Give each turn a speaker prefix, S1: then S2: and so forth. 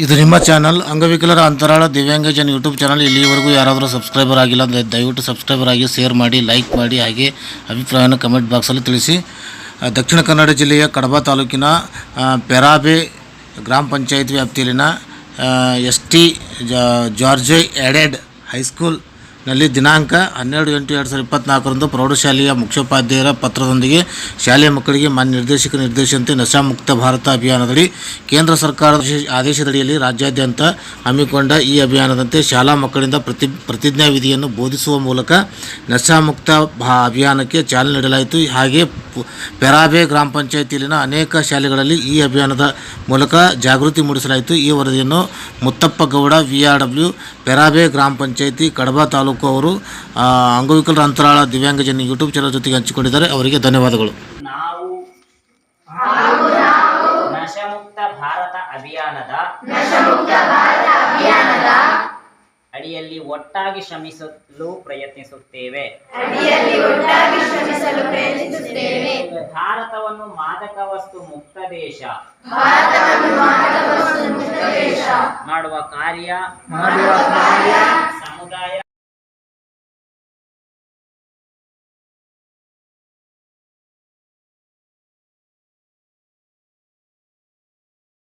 S1: ಇದು ನಿಮ್ಮ ಚಾನಲ್ ಅಂಗವಿಕಲರ ಅಂತರಾಳ ದಿವ್ಯಾಂಗಜನ್ ಯೂಟ್ಯೂಬ್ ಚಾನಲ್ ಇಲ್ಲಿವರೆಗೂ ಯಾರಾದರೂ ಸಬ್ಸ್ಕ್ರೈಬರ್ ಆಗಿಲ್ಲ ಅಂದರೆ ದಯವಿಟ್ಟು ಸಬ್ಸ್ಕ್ರೈಬರ್ ಆಗಿ ಶೇರ್ ಮಾಡಿ ಲೈಕ್ ಮಾಡಿ, ಹಾಗೆ ಅಭಿಪ್ರಾಯನ ಕಮೆಂಟ್ ಬಾಕ್ಸಲ್ಲಿ ತಿಳಿಸಿ. ದಕ್ಷಿಣ ಕನ್ನಡ ಜಿಲ್ಲೆಯ ಕಡಬ ತಾಲೂಕಿನ ಪೆರಾಬೆ ಗ್ರಾಮ ಪಂಚಾಯತ್ ವ್ಯಾಪ್ತಿಯಲ್ಲಿನ ಎಸ್ ಟಿ ಜಾರ್ಜೆ ಎಡೆಡ್ ಹೈಸ್ಕೂಲ್ನಲ್ಲಿ ದಿನಾಂಕ ಹನ್ನೆರಡು ಎಂಟು ಎರಡು ಸಾವಿರದ ಇಪ್ಪತ್ನಾಲ್ಕರಂದು ಪ್ರೌಢಶಾಲೆಯ ಮುಖ್ಯೋಪಾಧ್ಯಾಯರ ಪತ್ರದೊಂದಿಗೆ ಶಾಲೆಯ ಮಕ್ಕಳಿಗೆ ಮಾನ್ಯ ನಿರ್ದೇಶಕ ನಿರ್ದೇಶನತೆ ನಶಾಮುಕ್ತ ಭಾರತ ಅಭಿಯಾನದಡಿ ಕೇಂದ್ರ ಸರ್ಕಾರದ ಆದೇಶದಡಿಯಲ್ಲಿ ರಾಜ್ಯಾದ್ಯಂತ ಹಮ್ಮಿಕೊಂಡ ಈ ಅಭಿಯಾನದಂತೆ ಶಾಲಾ ಮಕ್ಕಳಿಂದ ಪ್ರತಿ ಪ್ರತಿಜ್ಞಾ ವಿಧಿಯನ್ನು ಬೋಧಿಸುವ ಮೂಲಕ ನಶಾಮುಕ್ತ ಭಾ, ಅಭಿಯಾನಕ್ಕೆ ಚಾಲನೆ ನೀಡಲಾಯಿತು. ಹಾಗೆ ಪೆರಾಬೆ ಗ್ರಾಮ ಪಂಚಾಯತಿಯಲ್ಲಿನ ಅನೇಕ ಶಾಲೆಗಳಲ್ಲಿ ಈ ಅಭಿಯಾನದ ಮೂಲಕ ಜಾಗೃತಿ ಮೂಡಿಸಲಾಯಿತು. ಈ ವರದಿಯನ್ನು Muthappa Gowda V R W Perabe ಗ್ರಾಮ ಪಂಚಾಯತಿ ಕಡಬ ತಾಲೂಕು ಅವರು ಆ, ಅಂಗವಿಕಲರ ಅಂತರಾಳ ದಿವ್ಯಾಂಗಜನ ಯೂಟ್ಯೂಬ್ ಚಾನಲ್ ಜೊತೆಗೆ ಹಂಚಿಕೊಂಡಿದ್ದಾರೆ. ಅವರಿಗೆ ಧನ್ಯವಾದಗಳು.
S2: ನಾವು ನಶಮುಕ್ತ ಭಾರತ ಅಭಿಯಾನದ ಒಟ್ಟಾಗಿ ಶ್ರಮಿಸಲು ಪ್ರಯತ್ನಿಸುತ್ತೇವೆ. ಭಾರತವನ್ನು ಮಾದಕ ವಸ್ತು ಮುಕ್ತ ದೇಶ. ಮಾಡುವ ಕಾರ್ಯ.